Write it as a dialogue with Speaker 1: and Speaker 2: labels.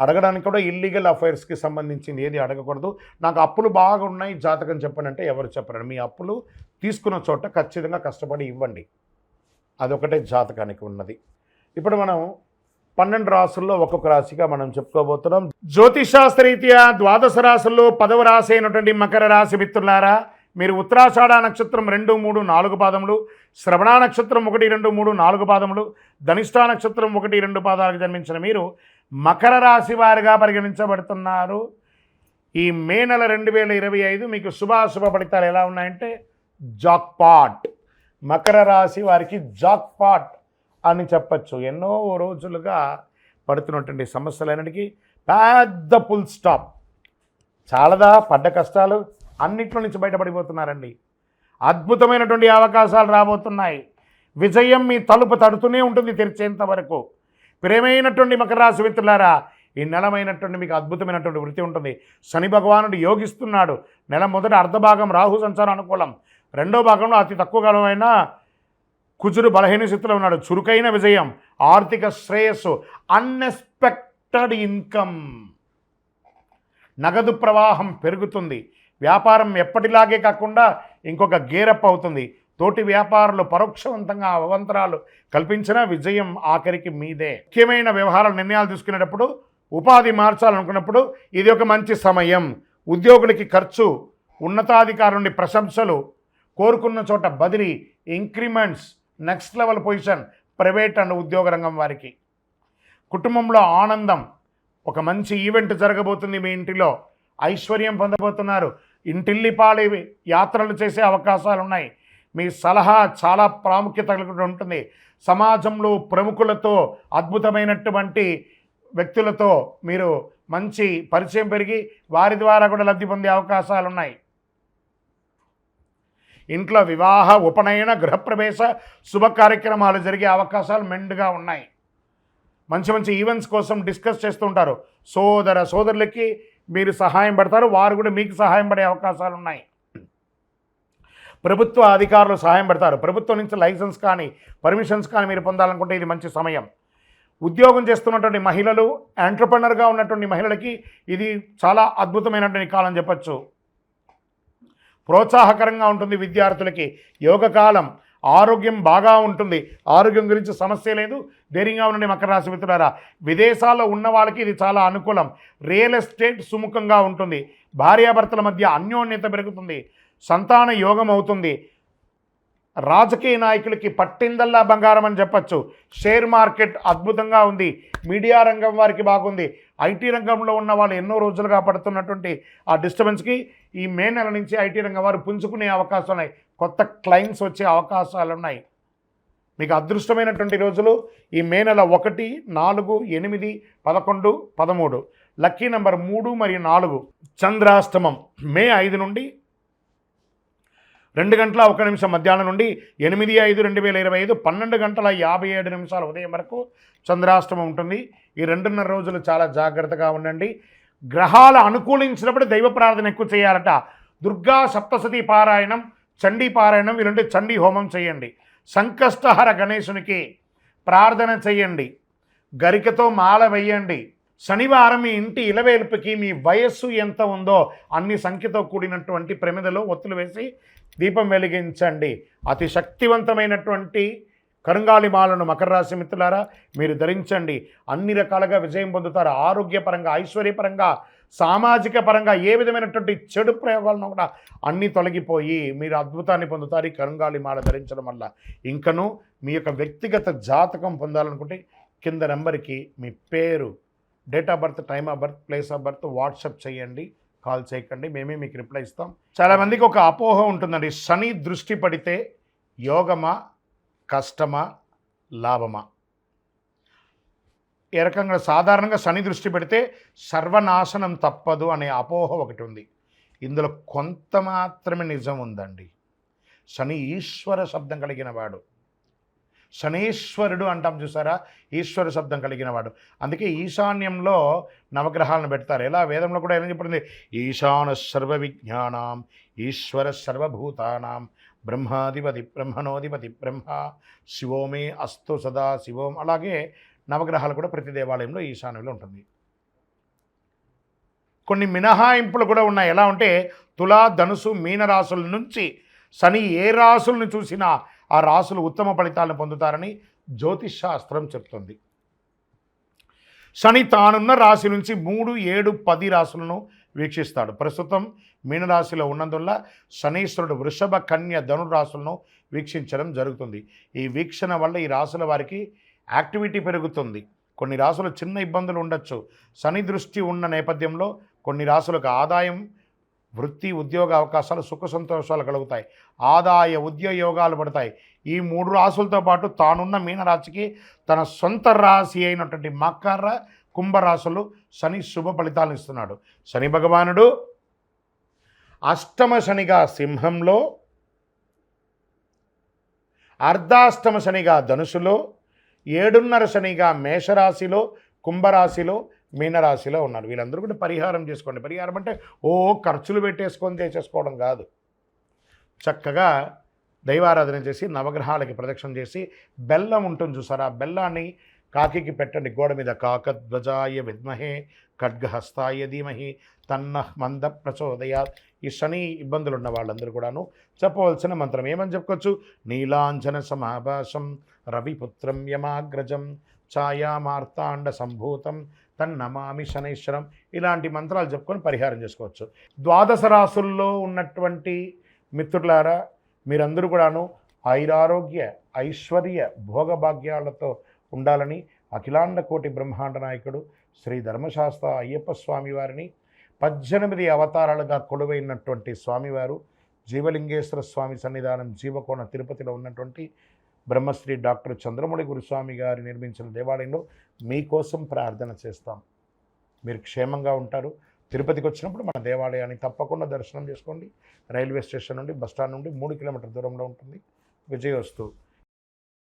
Speaker 1: అడగడానికి కూడా ఇల్లీగల్ అఫైర్స్కి సంబంధించింది ఏది అడగకూడదు. నాకు అప్పులు బాగా ఉన్నాయి జాతకం చెప్పండి అంటే ఎవరు చెప్పరండి మీ అప్పులు తీసుకున్న చోట ఖచ్చితంగా కష్టపడి ఇవ్వండి. అదొకటే జాతకానికి ఉన్నది. ఇప్పుడు మనం పన్నెండు రాసుల్లో ఒక్కొక్క రాశిగా మనం చెప్పుకోబోతున్నాం. జ్యోతిషాస్త్రరీత్యా ద్వాదశ రాశుల్లో పదవ రాశి అయినటువంటి మకర రాశి మిత్రులారా మీరు ఉత్తరాషాఢ నక్షత్రం రెండు మూడు నాలుగు పాదములు శ్రవణ నక్షత్రం ఒకటి రెండు మూడు నాలుగు పాదములు ధనిష్టా నక్షత్రం ఒకటి రెండు పాదాలకు జన్మించిన మీరు మకర రాశి వారిగా పరిగణించబడుతున్నారు. ఈ మే నెల రెండు వేల ఇరవై ఐదు మీకు శుభాశుభ ఫలితాలు ఎలా ఉన్నాయంటే జాక్పాట్. మకర రాశి వారికి జాక్పాట్ అని చెప్పచ్చు. ఎన్నో రోజులుగా పడుతున్నటువంటి సమస్యలన్నిటికీ పెద్ద ఫుల్ స్టాప్. చాలదా పడ్డ కష్టాలు? అన్నిట్లో నుంచి బయటపడిపోతున్నారండి. అద్భుతమైనటువంటి అవకాశాలు రాబోతున్నాయి. విజయం మీ తలుపు తడుతూనే ఉంటుంది తెరిచేంత వరకు. ప్రేమైనటువంటి మకర రాశి మిత్రులారా ఈ నెలమైనటువంటి మీకు అద్భుతమైనటువంటి వృత్తి ఉంటుంది. శని భగవానుడు యోగిస్తున్నాడు. నెల మొదట అర్ధభాగం రాహు సంచారం అనుకూలం. రెండో భాగంలో అతి తక్కువ కాలమైన కుజుడు బలహీన స్థితిలో ఉన్నాడు. చురుకైన విజయం ఆర్థిక శ్రేయస్సు అన్ఎక్స్పెక్టెడ్ ఇన్కమ్ నగదు ప్రవాహం పెరుగుతుంది. వ్యాపారం ఎప్పటిలాగే కాకుండా ఇంకొక గేరప్ అవుతుంది. తోటి వ్యాపారులు పరోక్షవంతంగా అవంతరాలు కల్పించిన విజయం ఆఖరికి మీదే. ముఖ్యమైన వ్యవహారాల నిర్ణయాలు తీసుకునేటప్పుడు ఉపాధి మార్చాలనుకున్నప్పుడు ఇది ఒక మంచి సమయం. ఉద్యోగులకి ఖర్చు ఉన్నతాధికారుని నుండి ప్రశంసలు కోరుకున్న చోట బదిలీ increments next level position private and ఉద్యోగ రంగం వారికి. కుటుంబంలో ఆనందం ఒక మంచి ఈవెంట్ జరగబోతుంది మీ ఇంటిలో. ఐశ్వర్యం పొందబోతున్నారు. ఇంటిల్లిపాలి యాత్రలు చేసే అవకాశాలు ఉన్నాయి మీ సలహా చాలా ప్రాముఖ్యత ఉంటుంది. సమాజంలో ప్రముఖులతో అద్భుతమైనటువంటి వ్యక్తులతో మీరు మంచి పరిచయం పెరిగి వారి ద్వారా కూడా లబ్ధి పొందే అవకాశాలు ఉన్నాయి ఇంట్లో వివాహ ఉపనయన గృహప్రవేశ శుభ కార్యక్రమాలు జరిగే అవకాశాలు మెండుగా ఉన్నాయి. మంచి మంచి ఈవెంట్స్ కోసం డిస్కస్ చేస్తూ ఉంటారు సోదర సోదరులకి మీరు సహాయం పడతారు. వారు కూడా మీకు సహాయం పడే అవకాశాలు ఉన్నాయి. ప్రభుత్వ అధికారులు సహాయం పడతారు. ప్రభుత్వం నుంచి లైసెన్స్ కానీ పర్మిషన్స్ కానీ మీరు పొందాలనుకుంటే ఇది మంచి సమయం. ఉద్యోగం చేస్తున్నటువంటి మహిళలు ఎంటర్ప్రనర్గా ఉన్నటువంటి మహిళలకి ఇది చాలా అద్భుతమైనటువంటి కాలం చెప్పచ్చు. ప్రోత్సాహకరంగా ఉంటుంది విద్యార్థులకి. యోగకాలం ఆరోగ్యం బాగా ఉంటుంది. ఆరోగ్యం గురించి సమస్య లేదు. ధైర్యంగా ఉండండి మకర రాశి మిత్రులారా? విదేశాల్లో ఉన్న వాళ్ళకి ఇది చాలా అనుకూలం. రియల్ ఎస్టేట్ సుముఖంగా ఉంటుంది. భార్యాభర్తల మధ్య అన్యోన్యత పెరుగుతుంది. సంతాన యోగం అవుతుంది. రాజకీయ నాయకులకి పట్టిందల్లా బంగారం అని చెప్పచ్చు. షేర్ మార్కెట్ అద్భుతంగా ఉంది. మీడియా రంగం వారికి బాగుంది. ఐటీ రంగంలో ఉన్న వాళ్ళు ఎన్నో రోజులుగా పడుతున్నటువంటి ఆ డిస్టర్బెన్స్కి ఈ మే నెల నుంచి ఐటీ రంగం వారు పుంజుకునే అవకాశాలు ఉన్నాయి. కొత్త క్లయింట్స్ వచ్చే అవకాశాలు ఉన్నాయి. మీకు అదృష్టమైనటువంటి రోజులు. ఈ మే నెల ఒకటి నాలుగు ఎనిమిది పదకొండు పదమూడు. లక్కీ నెంబర్ మూడు మరియు నాలుగు. చంద్రాష్టమం మే ఐదు నుండి రెండు గంటల ఒక నిమిషం మధ్యాహ్నం నుండి ఎనిమిది ఐదు రెండు వేల ఇరవై ఐదు పన్నెండు గంటల యాభై ఏడు నిమిషాల ఉదయం వరకు చంద్రాష్టమం ఉంటుంది. ఈ రెండున్నర రోజులు చాలా జాగ్రత్తగా ఉండండి. గ్రహాలు అనుకూలించినప్పుడు దైవ ప్రార్థన ఎక్కువ చేయాలట. దుర్గా సప్తసతి పారాయణం చండీ పారాయణం ఇలాంటి చండీ హోమం చేయండి. సంకష్టహర గణేశునికి ప్రార్థన చేయండి. గరికతో మాల వేయండి. శనివారం మీ ఇంటి ఇలవేల్పుకి మీ వయస్సు ఎంత ఉందో అన్ని సంఖ్యతో కూడినటువంటి ప్రమిదలో ఒత్తులు వేసి దీపం వెలిగించండి. అతి శక్తివంతమైనటువంటి కరుంగాలి మాలను మకర రాశి మిత్రులారా మీరు ధరించండి. అన్ని రకాలుగా విజయం పొందుతారు. ఆరోగ్యపరంగా ఐశ్వర్యపరంగా సామాజిక పరంగా ఏ విధమైనటువంటి చెడు ప్రయోగాలను కూడా అన్నీ తొలగిపోయి మీరు అద్భుతాన్ని పొందుతారు. ఈ కరుంగాలి మాల ధరించడం వల్ల ఇంకను మీ యొక్క వ్యక్తిగత జాతకం పొందాలనుకుంటే కింద నెంబర్కి మీ పేరు date of birth time of birth place of birth WhatsApp చేయండి కాల్ చేయకండి మేమే మీకు రిప్లై ఇస్తాం. చాలామందికి ఒక అపోహ ఉంటుందండి. శని దృష్టి పడితే యోగమా కష్టమా లాభమా? ఏ రకంగా సాధారణంగా శని దృష్టి పెడితే సర్వనాశనం తప్పదు అనే అపోహ ఒకటి ఉంది. ఇందులో కొంత మాత్రమే నిజం ఉందండి. శని ఈశ్వర శబ్దం కలిగిన వాడు. శనీశ్వరుడు అంటాం చూసారా? ఈశ్వర శబ్దం కలిగిన వాడు అందుకే ఈశాన్యంలో నవగ్రహాలను పెడతారు. ఎలా? వేదంలో కూడా ఏమని చెప్పింది? ఈశాన సర్వ విజ్ఞానం ఈశ్వర సర్వభూతానాం బ్రహ్మాధిపతి బ్రహ్మణోధిపతి బ్రహ్మ శివోమే అస్తు సదా శివోం అలాగే నవగ్రహాలు కూడా ప్రతి దేవాలయంలో ఈశాన్యంలో ఉంటుంది. కొన్ని మినహాయింపులు కూడా ఉన్నాయి. ఎలా ఉంటే తులా ధనుసు మీన రాశుల నుంచి శని ఏ రాసులను చూసినా ఆ రాసులు ఉత్తమ ఫలితాలను పొందుతారని జ్యోతిష్ శాస్త్రం చెప్తుంది. శని తానున్న రాశి నుంచి మూడు ఏడు పది రాసులను వీక్షిస్తాడు. ప్రస్తుతం మీనరాశిలో ఉన్నందువల్ల శనీశ్వరుడు వృషభ కన్య ధనురాశులను వీక్షించడం జరుగుతుంది. ఈ వీక్షణ వల్ల ఈ రాశుల వారికి యాక్టివిటీ పెరుగుతుంది. కొన్ని రాసులు చిన్న ఇబ్బందులు ఉండొచ్చు. శని దృష్టి ఉన్న నేపథ్యంలో కొన్ని రాసులకు ఆదాయం వృత్తి ఉద్యోగ అవకాశాలు సుఖ సంతోషాలు కలుగుతాయి. ఆదాయ ఉద్యోగాలు పడతాయి. ఈ మూడు రాసులతో పాటు తానున్న మీనరాశికి తన సొంత రాశి అయినటువంటి మకర కుంభరాశులు శని శుభ ఫలితాలను ఇస్తున్నాడు. శని భగవానుడు అష్టమ శనిగా సింహంలో అర్ధాష్టమ శనిగా ధనుసులో ఏడున్నర శనిగా మేషరాశిలో కుంభరాశిలో మీనరాశిలో ఉన్నారు. వీళ్ళందరూ కూడా పరిహారం చేసుకోండి. పరిహారం అంటే ఓ ఖర్చులు పెట్టేసుకొని చేసేసుకోవడం కాదు. చక్కగా దైవారాధన చేసి నవగ్రహాలకి ప్రదక్షిణ చేసి బెల్లం ఉంటుంది చూసారా? బెల్లాన్ని కాకికి పెట్టండి. గోడ మీద కాకధ్వజాయ విద్మహే ఖడ్గహస్తాయ ధీమహి తన్న మంద ప్రచోదయా ఈ శని ఇబ్బందులు ఉన్న వాళ్ళందరూ కూడాను చెప్పవలసిన మంత్రం ఏమని చెప్పుకోవచ్చు? నీలాంజన సమాభాసం రవిపుత్రం యమాగ్రజం ఛాయామార్తాండ సంభూతం తన్నమామి శనైశ్వరం ఇలాంటి మంత్రాలు చెప్పుకొని పరిహారం చేసుకోవచ్చు. ద్వాదశ రాసుల్లో ఉన్నటువంటి మిత్రులారా మీరందరూ కూడాను ఐరారోగ్య ఐశ్వర్య భోగభాగ్యాలతో ఉండాలని అఖిలాండ కోటి బ్రహ్మాండ నాయకుడు శ్రీ ధర్మశాస్త్ర అయ్యప్ప స్వామి వారిని పద్దెనిమిది అవతారాలుగా కొలువైనటువంటి స్వామివారు జీవలింగేశ్వర స్వామి సన్నిధానం జీవకోణ తిరుపతిలో ఉన్నటువంటి బ్రహ్మశ్రీ డాక్టర్ చంద్రమౌళి గురుస్వామి గారు నిర్మించిన దేవాలయంలో మీకోసం ప్రార్థన చేస్తాం. మీరు క్షేమంగా ఉంటారు. తిరుపతికి వచ్చినప్పుడు మన దేవాలయాన్ని తప్పకుండా దర్శనం చేసుకోండి. రైల్వే స్టేషన్ నుండి బస్టాండ్ నుండి మూడు కిలోమీటర్ దూరంలో ఉంటుంది. విజయవస్తు